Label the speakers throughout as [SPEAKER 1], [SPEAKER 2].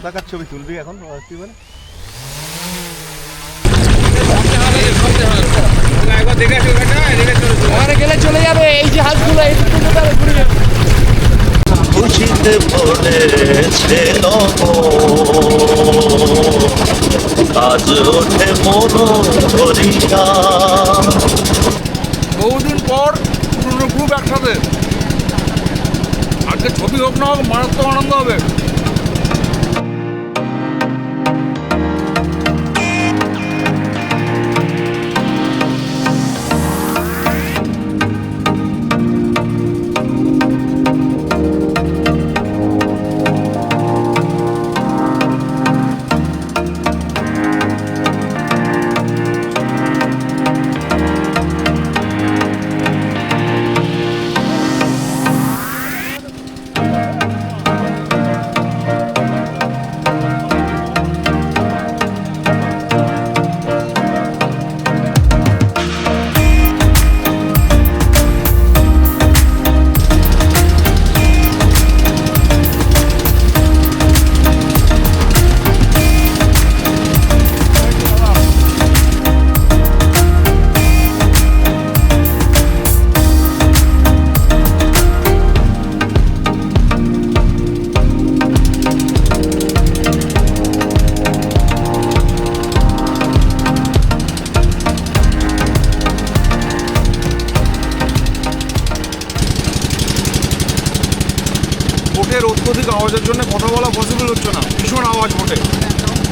[SPEAKER 1] কোথাকার ছবি তুলবি এখন? তুই মানে
[SPEAKER 2] গেলে চলে যাবে এই যে হাঁসগুলো এই ঘুরে যাবে।
[SPEAKER 3] খুশিতে আজ ওঠে মন করিয়া
[SPEAKER 4] বহুদিন পর পুরনো গ্রুপ একসাথে। আজকে ছবি হোক না হোক মারাত্মক আনন্দ হবে।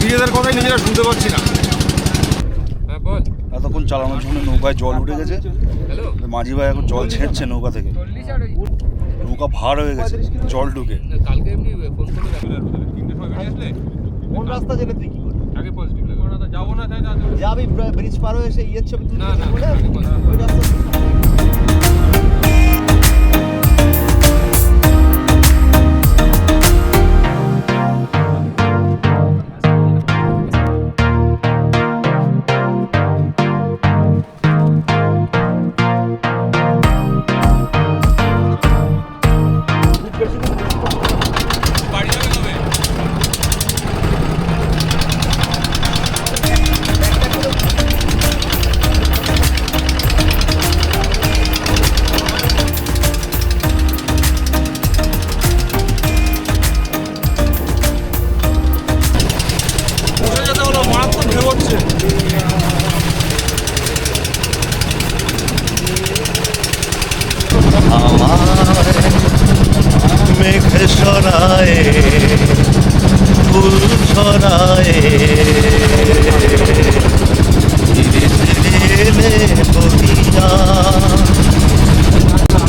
[SPEAKER 4] নিজেদের কথাই নিজেরা শুনতে পাচ্ছি না হ্যাঁ
[SPEAKER 1] এতক্ষণ চালানোর জন্য নৌকায় জল উঠে গেছে মাঝি ভাই এখন জল ছেড়ছে নৌকা থেকে নৌকা ভার হয়ে গেছে জল ঢুকে কোন রাস্তা জেলে তুই কি করবি
[SPEAKER 4] আগে পজিটিভ লাগে ওরা তো যাব না তাই না
[SPEAKER 1] যাবি ব্রিজ পার হয়ে এসে ইয়ের ছবি
[SPEAKER 4] না, না,
[SPEAKER 1] ওই রাস্তা
[SPEAKER 3] সরায়ে ফুল ছড়ায়ে।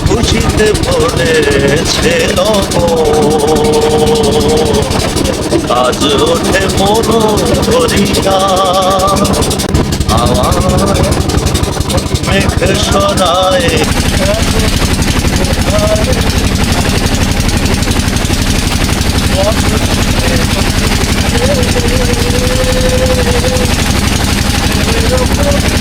[SPEAKER 3] খুশিতে নব আজ ওঠে মন করিয়া আমার মেঘ সরায়ে
[SPEAKER 4] Thank you.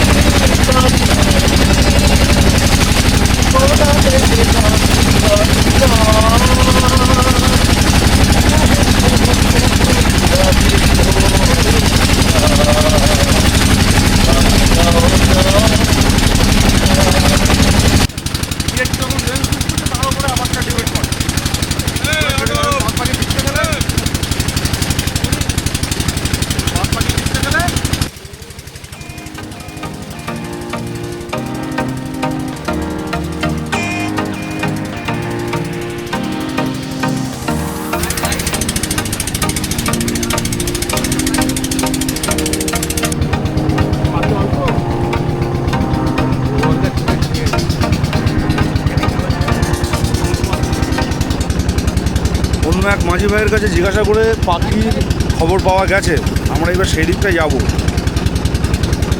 [SPEAKER 1] অন্য এক মাঝি ভাইয়ের কাছে জিজ্ঞাসা করে পাখির খবর পাওয়া গেছে। আমরা এবার সেই দিকটায় যাব।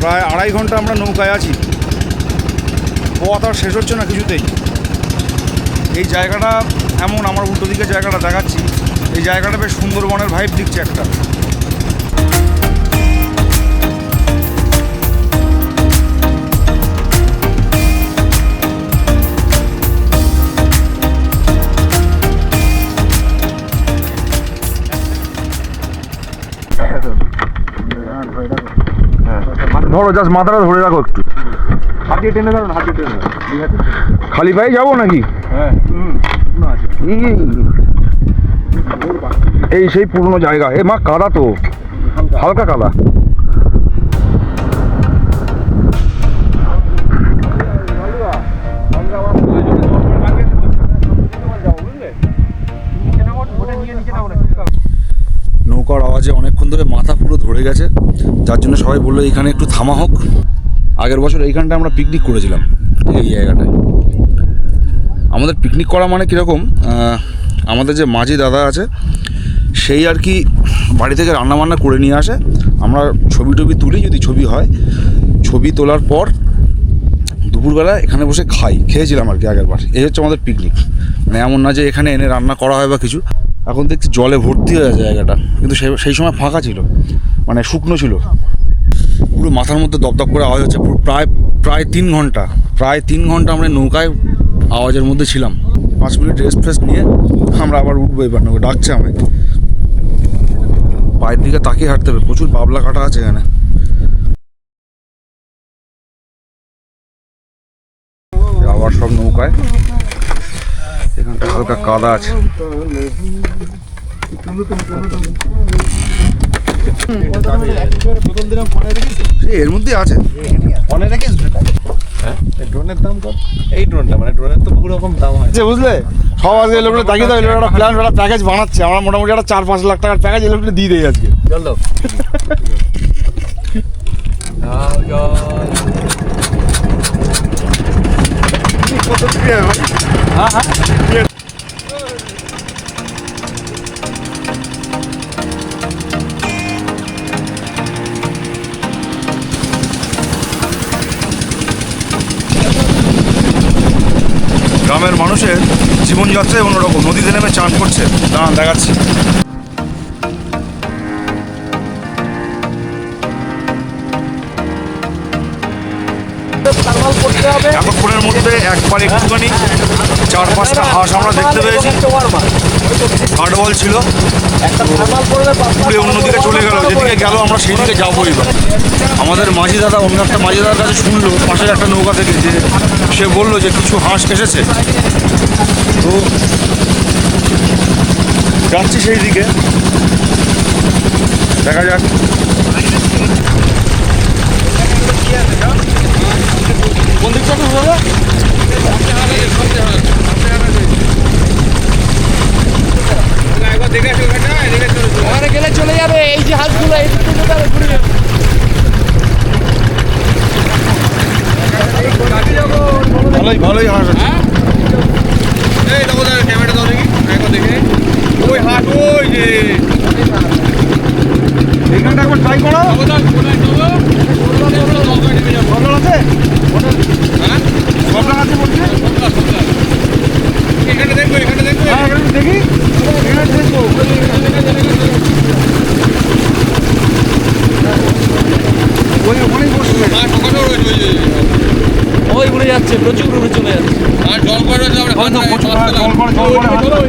[SPEAKER 1] প্রায় আড়াই ঘণ্টা আমরা নৌকায় আছি। পথ আর শেষ হচ্ছে না কিছুতেই। এই জায়গাটা এমন, আমার উল্টো দিকে জায়গাটা দেখাচ্ছি। এই জায়গাটা বেশ সুন্দরবনের ভাইব দিচ্ছে একটা। ধরো জাস্ট মাথাটা ধরে রাখো একটু।
[SPEAKER 4] হাত দিয়ে টেনে ধরুন। হাত দিয়ে টেনে
[SPEAKER 1] খালি পায়ে যাব নাকি?
[SPEAKER 4] হ্যাঁ।
[SPEAKER 1] এই- এই সেই পুরনো জায়গা। এ মা কাদা তো। হালকা কাদা। নৌকার আওয়াজে অনেকক্ষণ ধরে মাথা পুরো ধরে গেছে। যার জন্য সবাই বলল এখানে একটু থামা হোক। আগের বছর এইখানটা আমরা পিকনিক করেছিলাম, এই জায়গাটায়। আমাদের পিকনিক করা মানে কীরকম আমাদের যে মাঝি দাদা আছে, সেই আর কি বাড়ি থেকে রান্নাবান্না করে নিয়ে আসে। আমরা ছবি টবি তুলি, যদি ছবি হয়, ছবি তোলার পর দুপুরবেলা এখানে বসে খাই। খেয়েছিলাম আর কি আগের বার। এই হচ্ছে আমাদের পিকনিক মানে এমন না যে এখানে এনে রান্না করা হয় বা কিছু। এখন দেখছি জলে ভর্তি হয়ে আছে জায়গাটা। কিন্তু সেই সময় ফাঁকা ছিল। মানে শুকনো ছিল। পুরো মাথার মধ্যে দপদপ করে আওয়াজ হচ্ছে। পুরো প্রায় প্রায় তিন ঘণ্টা, প্রায় তিন ঘণ্টা আমরা নৌকায় আওয়াজের মধ্যে ছিলাম। পাঁচ মিনিট রেস্ট ফ্রেস্ট নিয়ে আমরা আবার উঠবো এবার নৌকা ডাকছে আমায়। পায়ের দিকে তাকিয়ে হাঁটতে হবে, প্রচুর বাবলা কাটা আছে এখানে। আবার সব নৌকায়। এখানটা হালকা কাদা আছে। এর মধ্যেই আছে।
[SPEAKER 3] রাখিস ড্রোনের দাম কত? এই ড্রোনটা মানে ড্রোনের তো বহু রকম দাম হয়।
[SPEAKER 1] বুঝলে? সব আজকে লোকগুলো তাকিয়ে দেবে একটা প্ল্যান একটা প্যাকেজ বানাচ্ছে। আমরা মোটামুটি একটা চার পাঁচ লাখ টাকার প্যাকেজ এগুলো দিয়ে দেয় আজকে।
[SPEAKER 3] চলো
[SPEAKER 1] গ্রামের মানুষের জীবনযাত্রাই অন্যরকম। নদীতে নেমে চান করছে। দাঁড়ান, দেখাচ্ছি। এতক্ষণের মধ্যে একবার একটুখানি চার পাঁচটা হাঁস আমরা দেখতে পেয়েছি। হার্ডবল ছিল। অন্যদিকে চলে গেল যেদিকে গেল আমরা সেই দিকে যাব এবার। আমাদের মাঝি দাদা অন্য একটা মাঝি দাদার কাছে শুনলো পাশের একটা নৌকা থেকে যে সে বলল যে কিছু হাঁস এসেছে। তো যাচ্ছি সেই দিকে। দেখা যাক। কোন দিকটা তো বলো
[SPEAKER 2] ওখানে গেলে চলে যাবে এই যে হাতগুলো এই ঘুরে যাবে
[SPEAKER 1] ভালোই ভালোই হাঁস আছে
[SPEAKER 4] এই দেখো দেখো ক্যামেরা দাও দেখি একবার দেখে ওই হাত ওই যে
[SPEAKER 1] এখানটা একবার ট্রাই করো কমলা আছে কমলা আছে বলছে
[SPEAKER 4] এখানে দেখব এখানে দেখব
[SPEAKER 1] হ্যাঁ এখানে দেখি এখানে দেখব ওই ওখানেই বসবে
[SPEAKER 4] আর ঠকানো রয়েছে ওই যে
[SPEAKER 2] ওই উড়ে যাচ্ছে প্রচুর উড়ে চলে যাচ্ছে
[SPEAKER 4] আর জল
[SPEAKER 1] প্রচুর, জল জল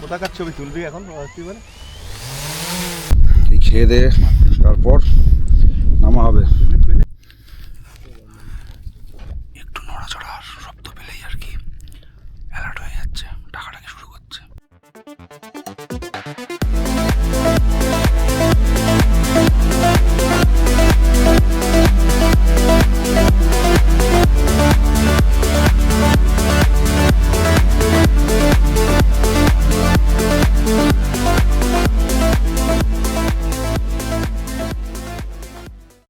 [SPEAKER 3] কোথাকার ছবি তুলবি এখন তুই বলে?
[SPEAKER 1] খেয়ে দিয়ে তারপর নামা হবে।